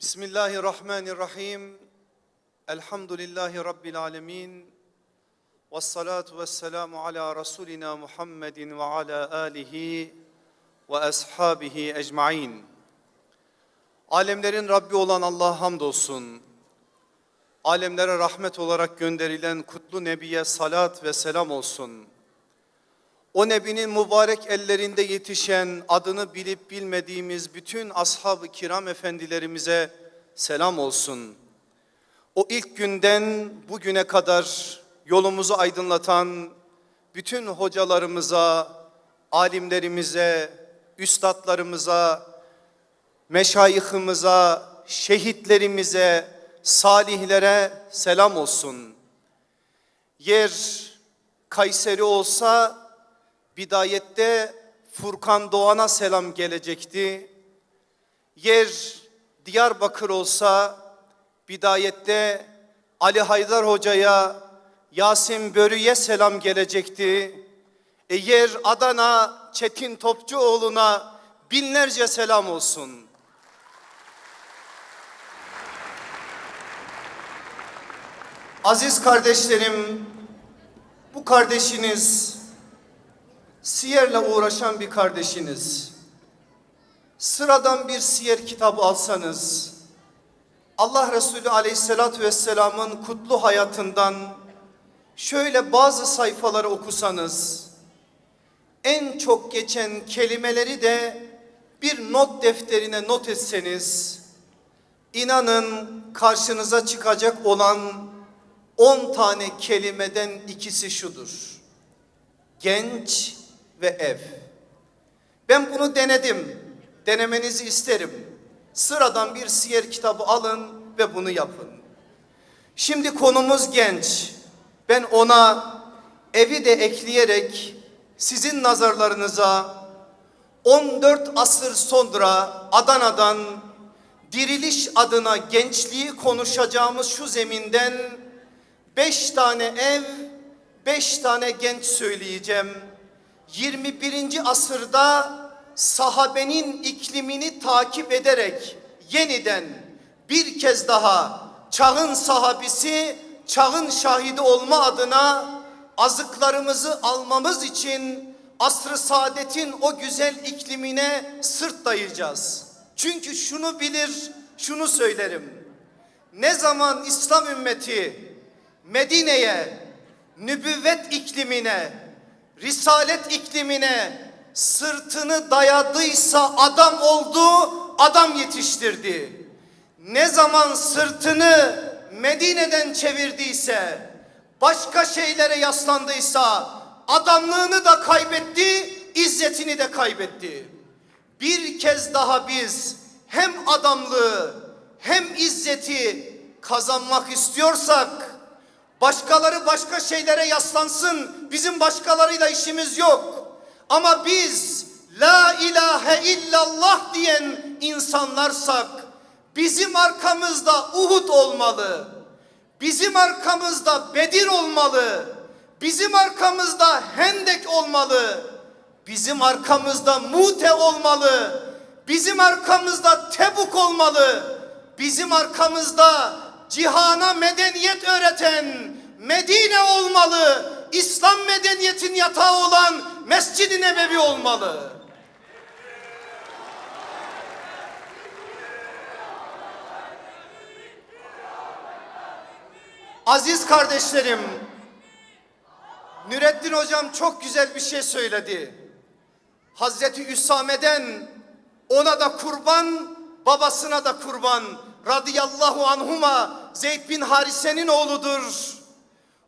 Bismillahirrahmanirrahim. Elhamdülillahi Rabbil alemin. Ve salatu ve selamu ala Resulina Muhammedin ve ala alihi ve ashabihi ecmain. Alemlerin Rabbi olan Allah'a hamdolsun. Alemlere rahmet olarak gönderilen kutlu Nebiye salat ve selam olsun. O Nebinin mübarek ellerinde yetişen adını bilip bilmediğimiz bütün ashab-ı kiram efendilerimize selam olsun. O ilk günden bugüne kadar yolumuzu aydınlatan bütün hocalarımıza, alimlerimize, üstadlarımıza, meşayihimize, şehitlerimize, salihlere selam olsun. Yer Kayseri olsa bidayette Furkan Doğan'a selam gelecekti. Yer Diyarbakır olsa bidayette Ali Haydar Hoca'ya, Yasin Börü'ye selam gelecekti. E yer Adana Çetin Topçuoğlu'na binlerce selam olsun. Aziz kardeşlerim, bu kardeşiniz siyerle uğraşan bir kardeşiniz. Sıradan bir siyer kitabı alsanız, Allah Resulü Aleyhisselatü Vesselam'ın kutlu hayatından şöyle bazı sayfaları okusanız, en çok geçen kelimeleri de bir not defterine not etseniz, inanın karşınıza çıkacak olan 10 tane kelimeden ikisi şudur. Genç ve ev. Ben bunu denedim. Denemenizi isterim. Sıradan bir siyer kitabı alın ve bunu yapın. Şimdi konumuz genç. Ben ona evi de ekleyerek sizin nazarlarınıza 14 asır sonra Adana'dan diriliş adına gençliği konuşacağımız şu zeminden beş tane ev, beş tane genç söyleyeceğim. 21. asırda sahabenin iklimini takip ederek yeniden bir kez daha çağın sahabisi, çağın şahidi olma adına azıklarımızı almamız için asr-ı saadetin o güzel iklimine sırt dayayacağız. Çünkü şunu bilir, şunu söylerim. Ne zaman İslam ümmeti Medine'ye, nübüvvet iklimine, risalet iklimine sırtını dayadıysa adam oldu, adam yetiştirdi. Ne zaman sırtını Medine'den çevirdiyse, başka şeylere yaslandıysa adamlığını da kaybetti, izzetini de kaybetti. Bir kez daha biz hem adamlığı hem izzeti kazanmak istiyorsak başkaları başka şeylere yaslansın. Bizim başkalarıyla işimiz yok. Ama biz la ilahe illallah diyen insanlarsak bizim arkamızda Uhud olmalı. Bizim arkamızda Bedir olmalı. Bizim arkamızda Hendek olmalı. Bizim arkamızda Mute olmalı. Bizim arkamızda Tebuk olmalı. Bizim arkamızda cihana medeniyet öğreten Medine olmalı. İslam medeniyetin yatağı olan Mescid-i Nebevi olmalı. Aziz kardeşlerim, Nurettin hocam çok güzel bir şey söyledi. Hazreti Üsame'den ona da kurban, babasına da kurban. Radıyallahu anhuma Zeyd bin Harise'nin oğludur.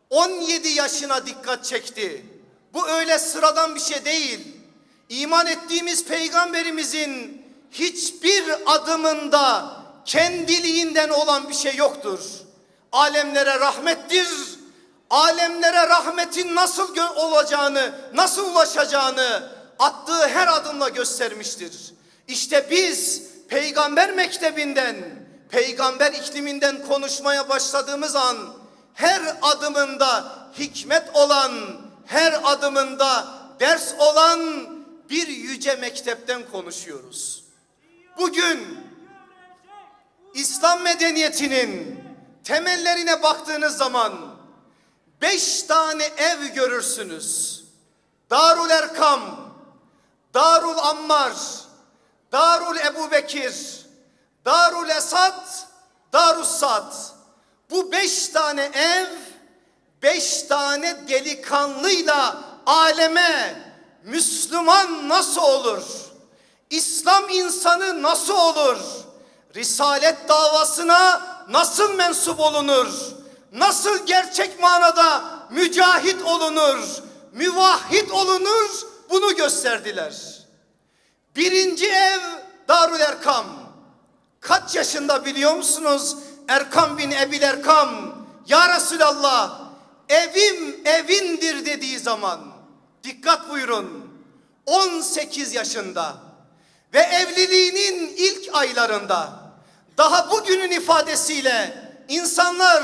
17 yaşına dikkat çekti. Bu öyle sıradan bir şey değil. İman ettiğimiz peygamberimizin hiçbir adımında kendiliğinden olan bir şey yoktur. Alemlere rahmettir. Alemlere rahmetin nasıl olacağını, nasıl ulaşacağını attığı her adımla göstermiştir. İşte biz peygamber mektebinden, peygamber ikliminden konuşmaya başladığımız an her adımında hikmet olan, her adımında ders olan bir yüce mektepten konuşuyoruz. Bugün İslam medeniyetinin temellerine baktığınız zaman beş tane ev görürsünüz. Darul Erkam, Darul Ammar, Darul Ebu Bekir, Darul Esad, Darus Sad. Bu beş tane ev, beş tane delikanlıyla aleme Müslüman nasıl olur? İslam insanı nasıl olur? Risalet davasına nasıl mensup olunur? Nasıl gerçek manada mücahit olunur? Müvahhid olunur? Bunu gösterdiler. Birinci ev Darül Erkam. Kaç yaşında biliyor musunuz? Erkam bin Ebil Erkam. Ya Resulallah evim evindir dediği zaman dikkat buyurun 18 yaşında ve evliliğinin ilk aylarında daha bugünün ifadesiyle insanlar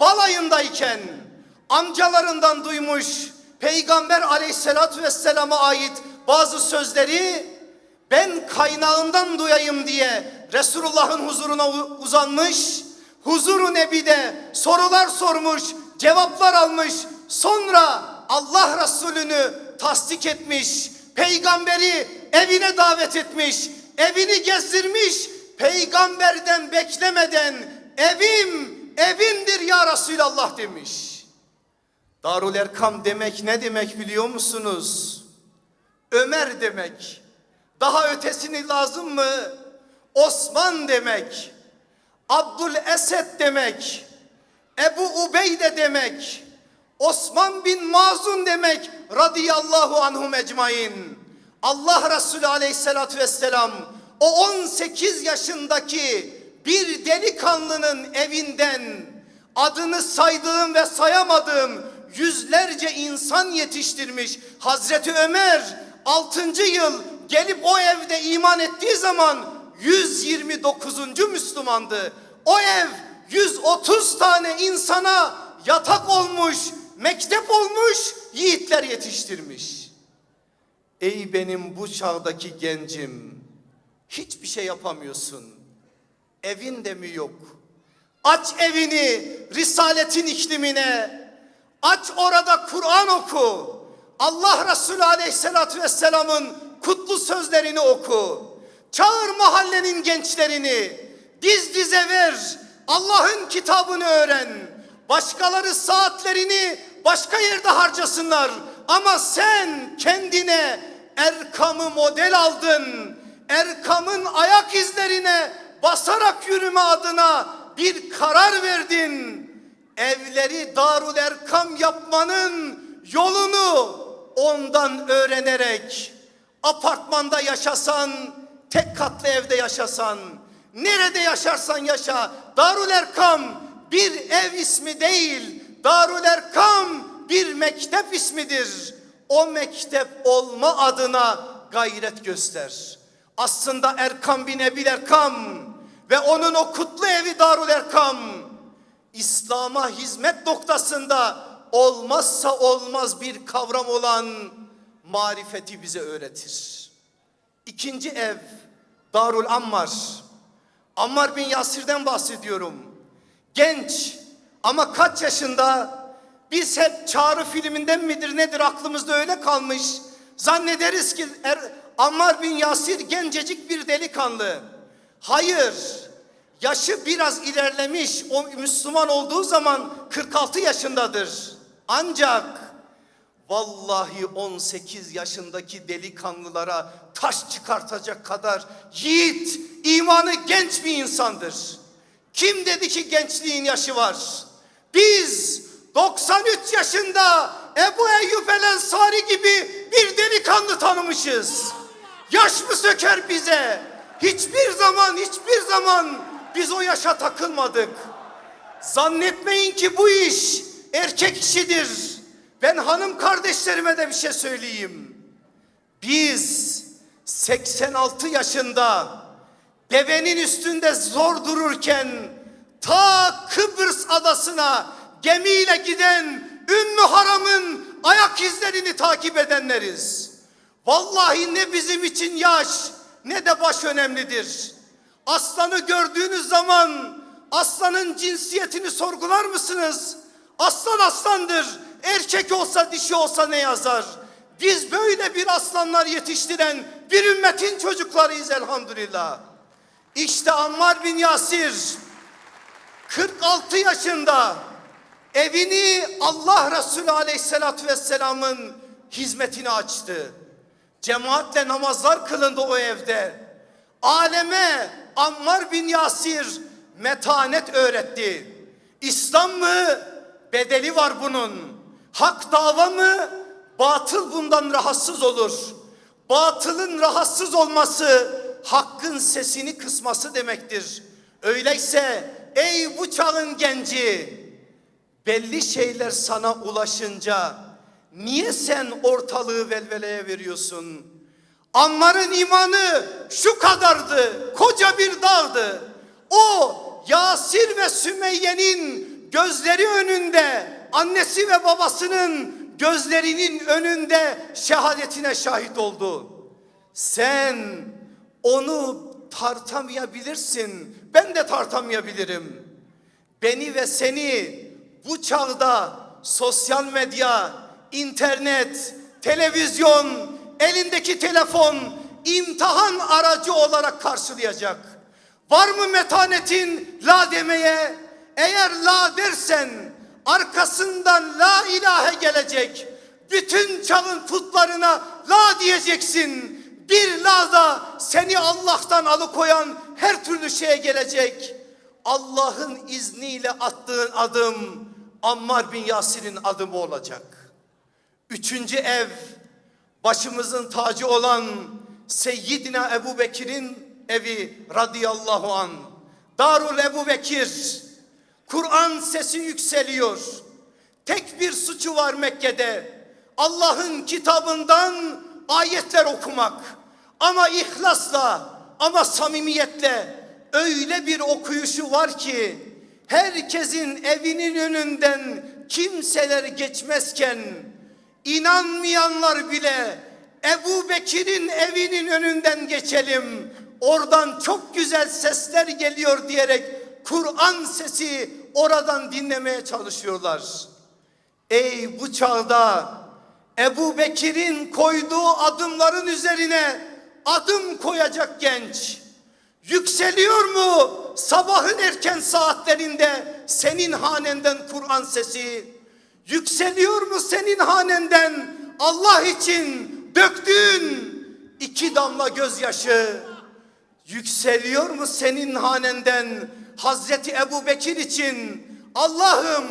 balayındayken amcalarından duymuş Peygamber aleyhissalatü vesselama ait bazı sözleri ben kaynağından duyayım diye Resulullah'ın huzuruna uzanmış. Huzuru Nebi'de sorular sormuş, cevaplar almış. Sonra Allah Resulü'nü tasdik etmiş. Peygamberi evine davet etmiş. Evini gezdirmiş. Peygamberden beklemeden evim evindir ya Resulallah demiş. Darul Erkam demek ne demek biliyor musunuz? Ömer demek. Daha ötesini lazım mı? Osman demek. Abdül Esed demek. Ebu Ubeyde demek. Osman bin Mazun demek. Radıyallahu anhum ecmain. Allah Resulü aleyhissalatü vesselam o 18 yaşındaki bir delikanlının evinden adını saydığım ve sayamadığım yüzlerce insan yetiştirmiş Hazreti Ömer 6. yıl gelip o evde iman ettiği zaman 129. Müslümandı. O ev 130 tane insana yatak olmuş, mektep olmuş, yiğitler yetiştirmiş. Ey benim bu çağdaki gencim, hiçbir şey yapamıyorsun. Evin de mi yok? Aç evini Risaletin iklimine. Aç orada Kur'an oku. Allah Resulü Aleyhisselatü Vesselam'ın kutlu sözlerini oku. Çağır mahallenin gençlerini. Diz dize ver. Allah'ın kitabını öğren. Başkaları saatlerini başka yerde harcasınlar. Ama sen kendine Erkam'ı model aldın. Erkam'ın ayak izlerine basarak yürüme adına bir karar verdin. Evleri Darul Erkam yapmanın yolunu ondan öğrenerek apartmanda yaşasan, tek katlı evde yaşasan, nerede yaşarsan yaşa Darul Erkam bir ev ismi değil. Darul Erkam bir mektep ismidir. O mektep olma adına gayret göster. Aslında Erkam bin Ebil Erkam ve onun o kutlu evi Darul Erkam İslam'a hizmet noktasında olmazsa olmaz bir kavram olan marifeti bize öğretir. İkinci ev Darul Ammar. Ammar bin Yasir'den bahsediyorum. Genç ama kaç yaşında? Biz hep Çağrı filminden midir nedir aklımızda öyle kalmış. Zannederiz ki er, Ammar bin Yasir gencecik bir delikanlı. Hayır. Yaşı biraz ilerlemiş. O Müslüman olduğu zaman 46 yaşındadır. Ancak Vallahi 18 yaşındaki delikanlılara taş çıkartacak kadar yiğit, imanı genç bir insandır. Kim dedi ki gençliğin yaşı var? Biz 93 yaşında Ebu Eyyub el Ensari gibi bir delikanlı tanımışız. Yaş mı söker bize? Hiçbir zaman, hiçbir zaman biz o yaşa takılmadık. Zannetmeyin ki bu iş erkek işidir. Ben hanım kardeşlerime de bir şey söyleyeyim. Biz 86 yaşında devenin üstünde zor dururken ta Kıbrıs adasına gemiyle giden Ümmü Haram'ın ayak izlerini takip edenleriz. Vallahi ne bizim için yaş ne de baş önemlidir. Aslanı gördüğünüz zaman aslanın cinsiyetini sorgular mısınız? Aslan aslandır. Erkek olsa dişi olsa ne yazar? Biz böyle bir aslanlar yetiştiren bir ümmetin çocuklarıyız elhamdülillah. İşte Ammar bin Yasir 46 yaşında evini Allah Resulü Aleyhisselatü Vesselam'ın hizmetine açtı. Cemaatle namazlar kılındı o evde. Aleme Ammar bin Yasir metanet öğretti. İslam mı? Bedeli var bunun. Hak dava mı? Batıl bundan rahatsız olur. Batılın rahatsız olması hakkın sesini kısması demektir. Öyleyse ey bu çağın genci belli şeyler sana ulaşınca niye sen ortalığı velveleye veriyorsun? Ammar'ın imanı şu kadardı, koca bir dağdı. O Yasir ve Sümeyye'nin gözleri önünde, annesi ve babasının gözlerinin önünde şehadetine şahit oldu. Sen onu tartamayabilirsin. Ben de tartamayabilirim. Beni ve seni bu çağda sosyal medya, internet, televizyon, elindeki telefon imtihan aracı olarak karşılayacak. Var mı metanetin la demeye? Eğer la dersen arkasından la ilahe gelecek. Bütün çağın putlarına la diyeceksin. Bir la da seni Allah'tan alıkoyan her türlü şeye gelecek. Allah'ın izniyle attığın adım Ammar bin Yasir'in adımı olacak. Üçüncü ev başımızın tacı olan Seyyidina Ebu Bekir'in evi radıyallahu an. Darul Ebu Bekir. Kur'an sesi yükseliyor. Tek bir suçu var Mekke'de. Allah'ın kitabından ayetler okumak. Ama ihlasla, ama samimiyetle öyle bir okuyuşu var ki herkesin evinin önünden kimseler geçmezken inanmayanlar bile Ebu Bekir'in evinin önünden geçelim. Oradan çok güzel sesler geliyor diyerek Kur'an sesi oradan dinlemeye çalışıyorlar. Ey bu çağda Ebu Bekir'in koyduğu adımların üzerine adım koyacak genç. Yükseliyor mu sabahın erken saatlerinde senin hanenden Kur'an sesi? Yükseliyor mu senin hanenden Allah için döktüğün iki damla gözyaşı? Yükseliyor mu senin hanenden Hazreti Ebu Bekir için? Allah'ım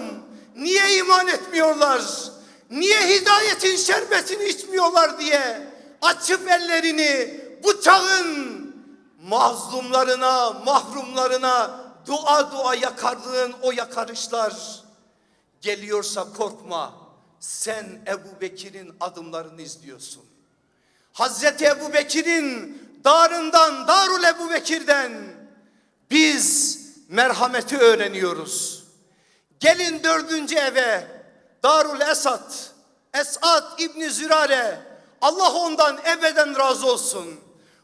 niye iman etmiyorlar? Niye hidayetin şerbetini içmiyorlar diye açıp ellerini bu çağın mazlumlarına, mahrumlarına dua dua yakardığın o yakarışlar geliyorsa korkma. Sen Ebu Bekir'in adımlarını izliyorsun. Hazreti Ebu Bekir'in darından, Darul Ebu Bekir'den biz merhameti öğreniyoruz. Gelin dördüncü eve Darul Esad, Esad İbni Zürare Allah ondan ebeden razı olsun.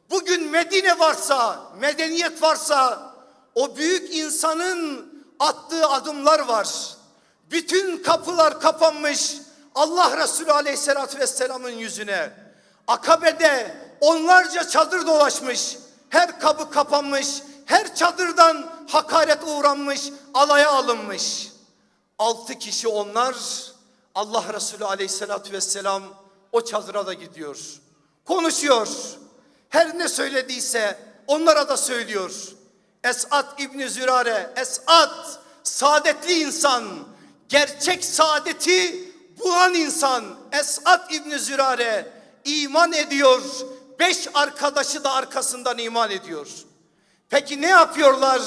Bugün Medine varsa, medeniyet varsa o büyük insanın attığı adımlar var. Bütün kapılar kapanmış Allah Resulü Aleyhisselatü Vesselam'ın yüzüne. Akabe'de onlarca çadır dolaşmış. Her kapı kapanmış. Her çadırdan hakaret uğranmış, alaya alınmış. Altı kişi onlar. Allah Resulü Aleyhisselatü Vesselam o çadıra da gidiyor. Konuşuyor. Her ne söylediyse onlara da söylüyor. Esat İbni Zürare, Esat saadetli insan, gerçek saadeti bulan insan Esat İbni Zürare iman ediyor. Beş arkadaşı da arkasından iman ediyor. Peki ne yapıyorlar?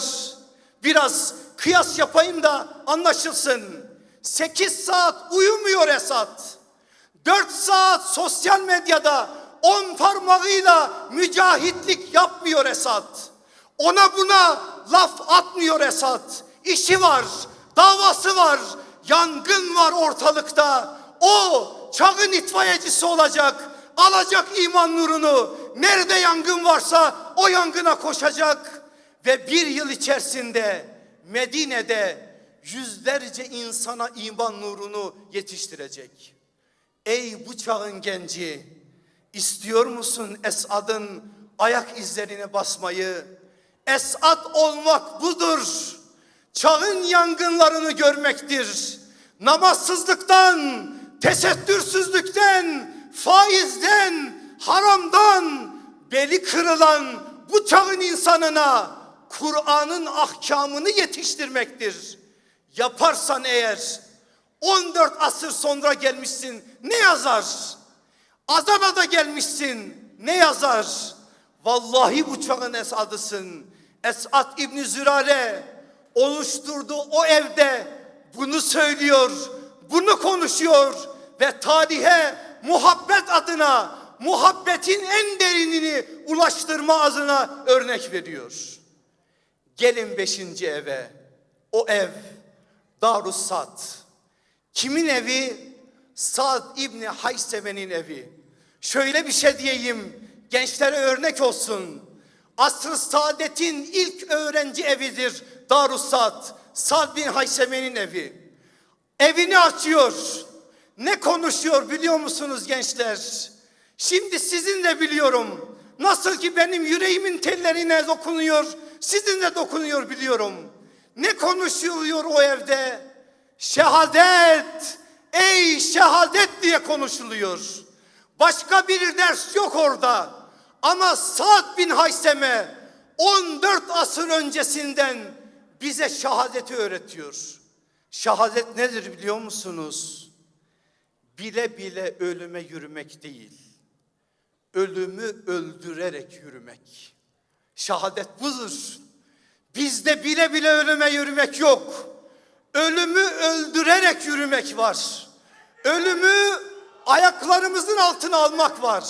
Biraz kıyas yapayım da anlaşılsın. Sekiz saat uyumuyor Esat. Dört saat sosyal medyada on parmağıyla mücahitlik yapmıyor Esat. Ona buna laf atmıyor Esat. İşi var, davası var, yangın var ortalıkta. O çağın itfaiyecisi olacak. Alacak iman nurunu. Nerede yangın varsa o yangına koşacak. Ve bir yıl içerisinde Medine'de yüzlerce insana iman nurunu yetiştirecek. Ey bu çağın genci, istiyor musun Esad'ın ayak izlerine basmayı? Esad olmak budur. Çağın yangınlarını görmektir. Namazsızlıktan, tesettürsüzlükten, faizden, haramdan beli kırılan bu çağın insanına Kur'an'ın ahkamını yetiştirmektir. Yaparsan eğer 14 asır sonra gelmişsin ne yazar? Adana'da gelmişsin ne yazar? Vallahi bu çağın esadısın. Esat İbni Zürare oluşturduğu o evde bunu söylüyor, bunu konuşuyor ve tarihe muhabbet adına muhabbetin en derinini ulaştırma adına örnek veriyor. Gelin beşinci eve. O ev Darus Sad. Kimin evi? Sad İbni Hayseme'nin evi. Şöyle bir şey diyeyim. Gençlere örnek olsun. Asr-ı Saadet'in ilk öğrenci evidir Darus Sad. Sad bin Hayseme'nin evi. Evini açıyor. Ne konuşuyor biliyor musunuz gençler? Şimdi sizinle biliyorum. Nasıl ki benim yüreğimin tellerine dokunuyor, sizin de dokunuyor biliyorum. Ne konuşuluyor o evde? Şehadet, ey şehadet diye konuşuluyor. Başka bir ders yok orada. Ama Sa'd bin Hayseme 14 asır öncesinden bize şehadeti öğretiyor. Şehadet nedir biliyor musunuz? Bile bile ölüme yürümek değil. Ölümü öldürerek yürümek. Şehadet budur. Bizde bile bile ölüme yürümek yok. Ölümü öldürerek yürümek var. Ölümü ayaklarımızın altına almak var.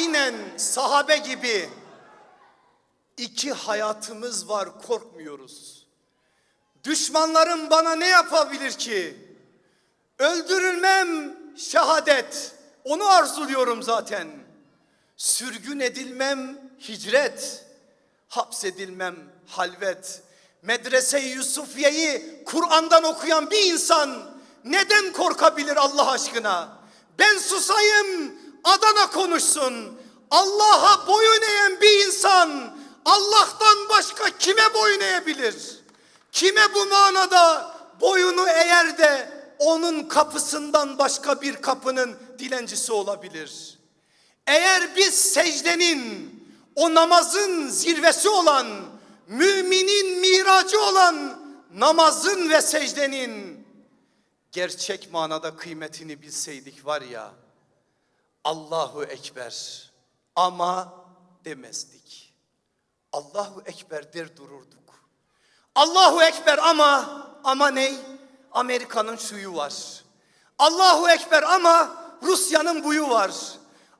Aynen sahabe gibi iki hayatımız var korkmuyoruz. Düşmanlarım bana ne yapabilir ki? Öldürülmem şehadet. Onu arzuluyorum zaten. Sürgün edilmem hicret. Hapsedilmem halvet. Medrese-i Yusufiye'yi Kur'an'dan okuyan bir insan neden korkabilir Allah aşkına? Ben susayım, Adana konuşsun. Allah'a boyun eğen bir insan Allah'tan başka kime boyun eğebilir? Kime bu manada boyunu eğer de onun kapısından başka bir kapının dilencisi olabilir? Eğer biz secdenin o namazın zirvesi olan müminin miracı olan namazın ve secdenin gerçek manada kıymetini bilseydik var ya Allahu Ekber ama demezdik. Allahu Ekber der dururduk. Allahu Ekber ama ama ne? Amerika'nın şuyu var. Allahu Ekber ama Rusya'nın buyu var.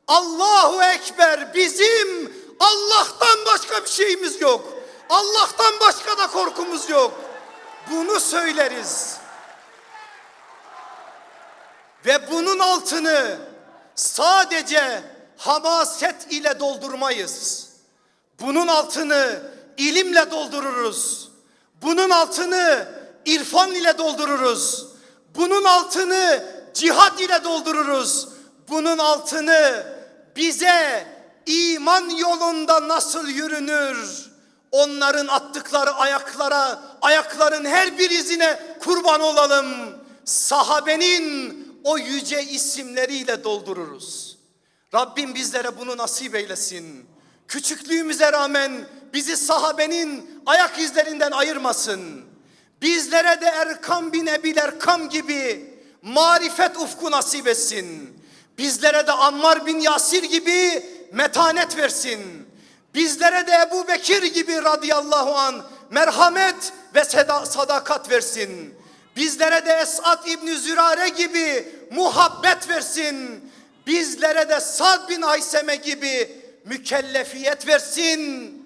Allahu Ekber bizim Allah'tan başka bir şeyimiz yok. Allah'tan başka da korkumuz yok. Bunu söyleriz. Ve bunun altını sadece hamaset ile doldurmayız. Bunun altını ilimle doldururuz. Bunun altını irfan ile doldururuz. Bunun altını cihad ile doldururuz. Bunun altını bize iman yolunda nasıl yürünür? Onların attıkları ayaklara, ayakların her bir izine kurban olalım. Sahabenin o yüce isimleriyle doldururuz. Rabbim bizlere bunu nasip eylesin. Küçüklüğümüze rağmen bizi sahabenin ayak izlerinden ayırmasın. Bizlere de Erkam bin Ebil Erkam gibi marifet ufku nasip etsin. Bizlere de Ammar bin Yasir gibi metanet versin. Bizlere de Ebu Bekir gibi radıyallahu an merhamet ve sadakat versin. Bizlere de Esat İbni Zürare gibi muhabbet versin. Bizlere de Sad bin Ayseme gibi mükellefiyet versin.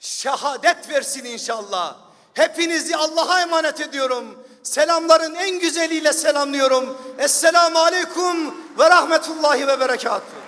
şehadet versin inşallah. Hepinizi Allah'a emanet ediyorum. Selamların en güzeliyle selamlıyorum. Esselamu aleyküm ve rahmetullahi ve berekatuhu.